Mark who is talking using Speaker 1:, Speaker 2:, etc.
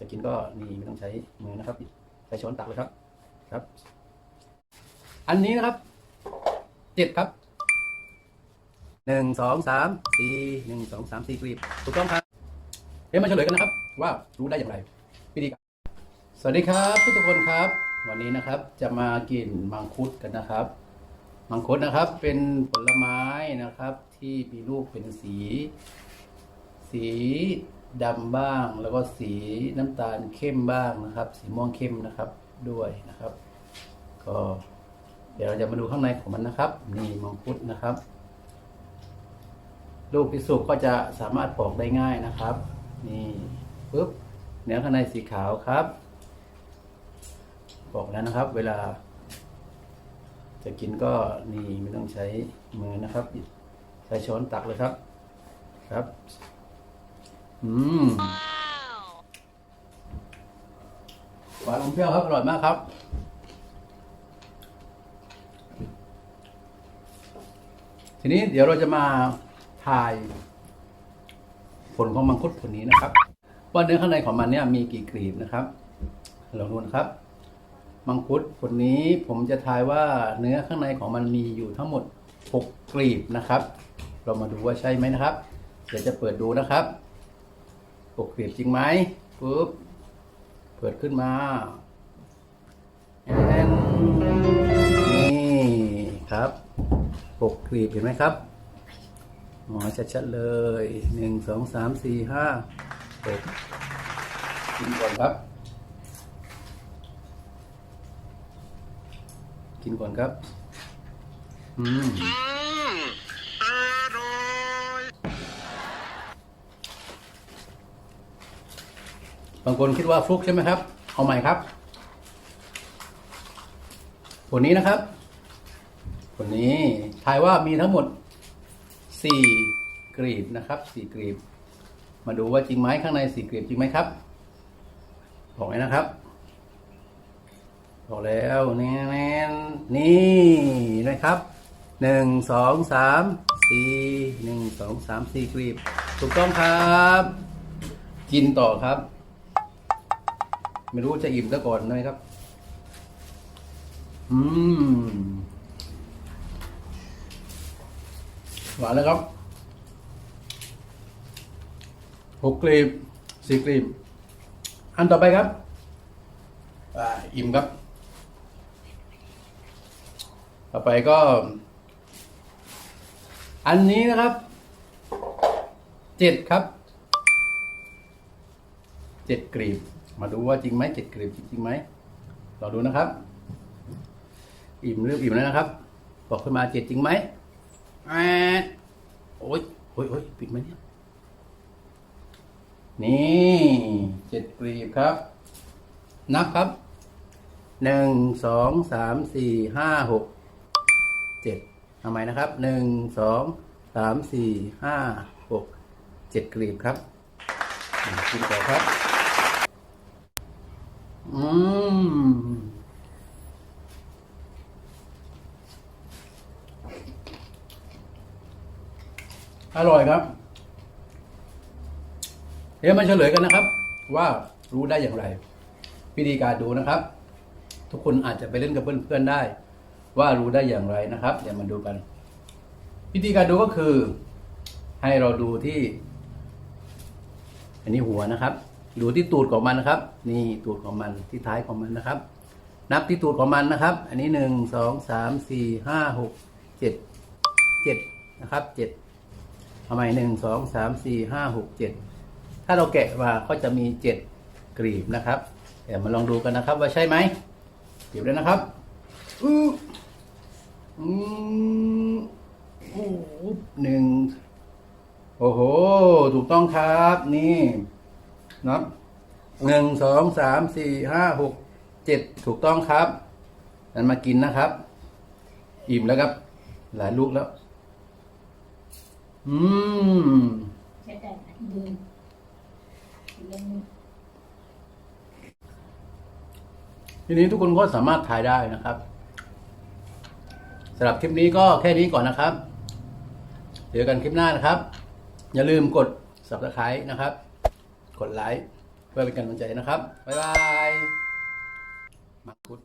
Speaker 1: จะกินก็นี่ไม่ต้องใช้มือนะครับใช้ช้อนตักเลยครับ ครับ อันนี้นะครับเจ็ดครับหนึ่งสองสามสี่หนึ่งสองสามสี่กลีบถูกต้องครับเดี๋ยวมาเฉลยกันนะครับ ว่ารู้ได้อย่างไรวิธีการสวัสดีครับทุกทุกคนครับ วันนี้นะครับจะมากินมังคุดกันนะครับ มังคุดนะครับเป็นผลไม้นะครับที่มีลูกเป็นสี สี ดำบ้าง แล้วก็สีน้ำตาลเข้มบ้างนะครับ สีม่วงเข้มนะครับด้วยนะครับ ก็เดี๋ยวเราจะมาดูข้างในของมันนะครับ นี่มังคุดนะครับ ลูกที่สุกก็จะสามารถปอกได้ง่ายนะครับ นี่ปุ๊บเนื้อข้างในสีขาวครับปอกแล้วนะครับ เวลา จะกินก็นี่ไม่ต้องใช้มือนะครับ ใช้ช้อนตักเลยครับครับ อืมหวานอมเปรี้ยวครับ อร่อยมากครับทีนี้เดี๋ยวเราจะมาทาย ผลของมังคุดผลนี้นะครับ ว่าเนื้อข้างในของมันเนี่ยมีกี่กลีบนะครับลองดูนะครับ มังคุดผลนี้ผมจะทายว่าเนื้อข้างในของมันมีอยู่ทั้งหมด 6กลีบนะครับ เรามาดูว่าใช่ไหมนะครับ เดี๋ยวจะเปิดดูนะครับ 6กลีบจริงไหมปุ๊บเปิดขึ้นมาแอนนี่ครับ6กลีบเห็นไหมครับหมอชัดๆเลยหนึ่งสองสามสี่ห้าหกกินก่อนครับ กินก่อนครับ อืม บางคนคิดว่าฟลุกใช่ไหมครับ เอาใหม่ครับผลนี้นะครับผลนี้ทายว่ามีทั้งหมดสี่กรีบนะครับสี่กรีบ มาดูว่าจริงไหมข้างในสี่กรีบจริงไหมครับบอกเลยนะครับบอกแล้วแน่นนี่นะครับหนึ่งสองสามสี่หนึ่งสองสามสี่กรีบ ถูกต้องครับ กินต่อครับ ไม่รู้จะอิ่มซะก่อนไหมครับ อืม หวานแล้วครับหกกลีบสี่กลีบอันต่อไปครับอ่าอิ่มครับ ต่อไปก็ อันนี้นะครับเจ็ดครับเจ็ดกรีบ มาดูว่าจริงไหมเจ็ดกรีบจริงไหมเราดูนะครับ อิ่มเริ่มอิ่มแล้วนะครับบอกขึ้นมาเจ็ดจริงไหมแอะโอ้ยโอ้ยโอ้ยปิดไหมเนี่ยนี่เจ็ดกรีบครับ นับครับหนึ่งสองสามสี่ห้าหกเจ็ดทำไมนะครับหนึ่งสองสามสี่ห้าหกเจ็ดกรีบครับกินต่อครับ อืมอร่อยครับ เดี๋ยวมาเฉลยกันนะครับ ว่ารู้ได้อย่างไร วิธีการดูนะครับ ทุกคนอาจจะไปเล่นกับเพื่อนๆได้ ว่ารู้ได้อย่างไรนะครับเดี๋ยวมาดูกัน วิธีการดูก็คือ ให้เราดูที่ อันนี้หัวนะครับ ดูที่ตูดของมันนะครับ นี่ตูดของมันที่ท้ายของมันนะครับ นับที่ตูดของมันนะครับ อันนี้หนึ่งสองสามสี่ห้าหกเจ็ดเจ็ดนะครับเจ็ดทำไมหนึ่งสองสามสี่ห้าหกเจ็ดถ้าเราแกะมาก็จะมีเจ็ดกรีบนะครับเดี๋ยวมาลองดูกันนะครับ ว่าใช่ไหมเก็บเลยนะครับอืออือู้หนึ่งโอ้โห ถูกต้องครับ นี่ นับหนึ่งสองสามสี่ห้าหกเจ็ดถูกต้องครับนั้นมากินนะครับ อิ่มแล้วครับ หลายลูกแล้ว อืมทีนี้ทุกคนก็สามารถถ่ายได้นะครับสำหรับคลิปนี้ก็แค่นี้ก่อนนะครับเจอกันคลิปหน้านะครับ อย่าลืมกด subscribe นะครับ กดไลค์เพื่อเป็นกำลังใจนะครับ บ๊ายบาย มังคุด